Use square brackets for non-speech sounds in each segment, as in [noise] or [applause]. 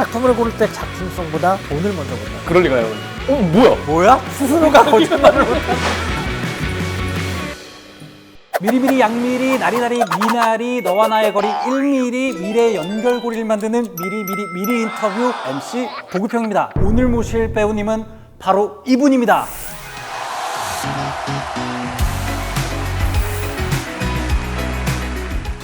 작품을 고를 때 작품성보다 돈을 먼저 본다. 그럴 리가요. 어 뭐야? 뭐야? 스스로가 [laughs] 거짓말을 못한다. 미리미리 양미리 나리나리 미나리 너와 나의 거리 1미리 미래 연결고리를 만드는 미리미리 미리 인터뷰 MC 보급형입니다. 오늘 모실 배우님은 바로 이분입니다.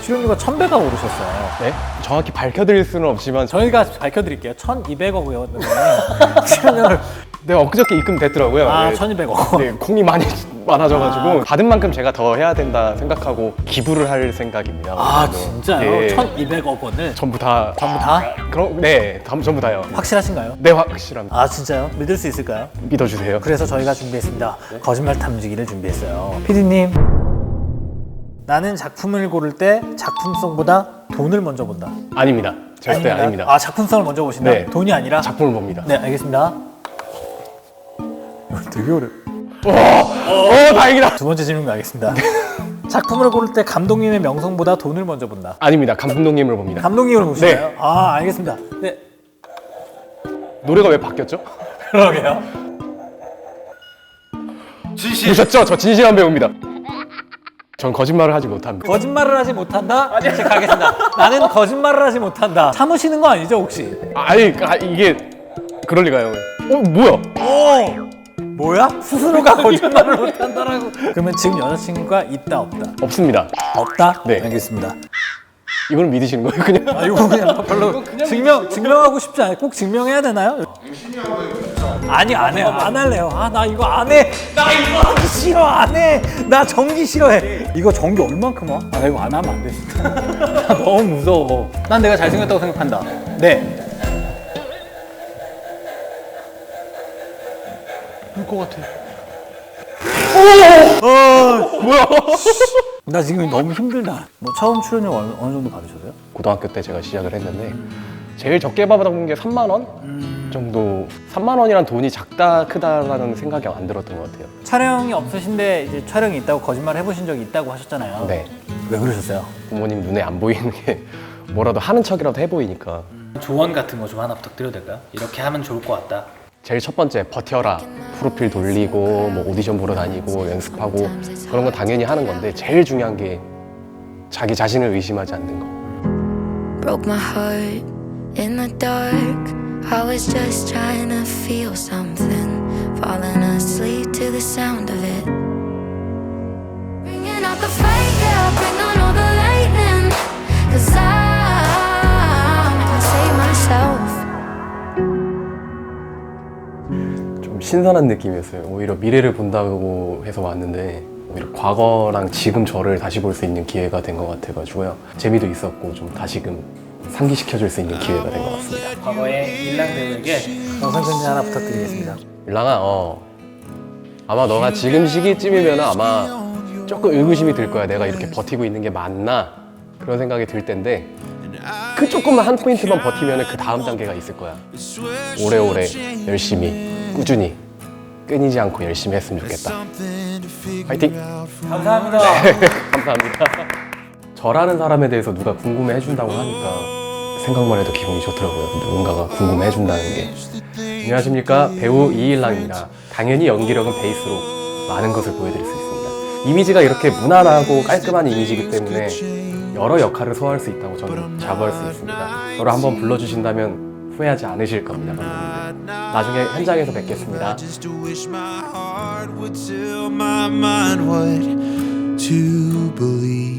출연료가 1000배가 오르셨어요. 네? 정확히 밝혀드릴 수는 없지만 저 저희가 밝혀드릴게요. 1200억이었는데 [laughs] 출연료를 네, 엊그저께 입금됐더라고요. 아 네. 1200억. 네, 콩이 많이 [laughs] 많아져가지고 받은 만큼 제가 더 해야 된다 생각하고 기부를 할 생각입니다. 아 그래서. 진짜요? 네. 1200억 원을 전부 다 전부 다? 그럼 네, 다- 전부 다요. 확실하신가요? 네, 확실합니다. 아 진짜요? 믿을 수 있을까요? 믿어주세요. 그래서 저희가 준비했습니다. 거짓말 탐지기를 준비했어요. 피디님, 나는 작품을 고를 때 작품성보다 돈을 먼저 본다. 아닙니다. 절대 아닙니다. 아 작품성을 먼저 보신다. 네. 돈이 아니라. 작품을 봅니다. 네 알겠습니다. 되게 어려. 어, 다행이다. 두 번째 질문 가겠습니다. [laughs] 작품을 고를 때 감독님의 명성보다 돈을 먼저 본다. 아닙니다. 감독님을 봅니다. 감독님을 보시나요? 네. 아 알겠습니다. 네. 노래가 왜 바뀌었죠? 그러게요. 보셨죠? 저 진실한 배우입니다. 전 거짓말을 하지 못합니다. 거짓말을 하지 못한다. 이제 가겠습니다. 나는 거짓말을 하지 못한다. 참으시는 거 아니죠 혹시? 아니, 아, 이게 그럴 리가요. 어, 뭐야? 오! 뭐야? 스스로가 [laughs] 거짓말을 못한다라고. 그러면 지금 여자친구가 있다 없다? 없습니다. 없다? 네. 알겠습니다. 이걸 믿으시는 거예요, 그냥? 아 이거 그냥 별로 증명 증명하고 싶지 않아요. 꼭 증명해야 되나요? 아니 안 해요. 안 할래요. 아 나 이거 안 해. 나 이거 하기 싫어. 안 해. 나 전기 싫어해. 이거 전기 얼만큼 와? 아나 이거 안 하면 안 돼. 진짜. [laughs] 나 너무 무서워. 난 내가 잘생겼다고 생각한다. 네. 울 것 같아. 나 지금 너무 힘들다. 뭐 처음 출연료 어느, 어느 정도 받으셨어요? 고등학교 때 제가 시작을 했는데 제일 적게 받아본 게 3만 원 정도. 3만 원이란 돈이 작다 크다라는 생각이 안 들었던 것 같아요. 촬영이 없으신데 이제 촬영이 있다고 거짓말 해보신 적이 있다고 하셨잖아요. 네. 왜 그러셨어요? 부모님 눈에 안 보이는 게 뭐라도 하는 척이라도 해 보이니까 조언 같은 거 좀 하나 부탁드려도 될까요? 이렇게 하면 좋을 것 같다. 제일 첫 번째 버텨라 프로필 돌리고 뭐 오디션 보러 다니고 연습하고 그런 건 당연히 하는 건데 제일 중요한 게 자기 자신을 의심하지 않는 거 Broke my heart in the dark. I was just trying to feel something. Falling asleep to the sound of it. 신선한 느낌이었어요. 오히려 미래를 본다고 해서 왔는데 오히려 과거랑 지금 저를 다시 볼 수 있는 기회가 된 것 같아가지고요. 재미도 있었고 좀 다시금 상기시켜줄 수 있는 기회가 된 것 같습니다. 과거의 일랑 배우에게 영상 편지 하나 부탁드리겠습니다. 일랑아 어. 아마 너가 지금 시기쯤이면 아마 조금 의구심이 들 거야. 내가 이렇게 버티고 있는 게 맞나? 그런 생각이 들 텐데 그 조금만 한 포인트만 버티면 그 다음 단계가 있을 거야. 오래오래 열심히 꾸준히 끊이지 않고 열심히 했으면 좋겠다. 파이팅! 감사합니다. [laughs] 감사합니다. 저라는 사람에 대해서 누가 궁금해 해준다고 하니까 생각만 해도 기분이 좋더라고요. 누군가가 궁금해 해준다는 게. 안녕하십니까? 배우 이일랑입니다. 당연히 연기력은 베이스로 많은 것을 보여드릴 수 있습니다. 이미지가 이렇게 무난하고 깔끔한 이미지이기 때문에 여러 역할을 소화할 수 있다고 저는 자부할 수 있습니다. 저를 한번 불러주신다면 후회하지 않으실 겁니다 감독님들 나중에 현장에서 뵙겠습니다 to believe.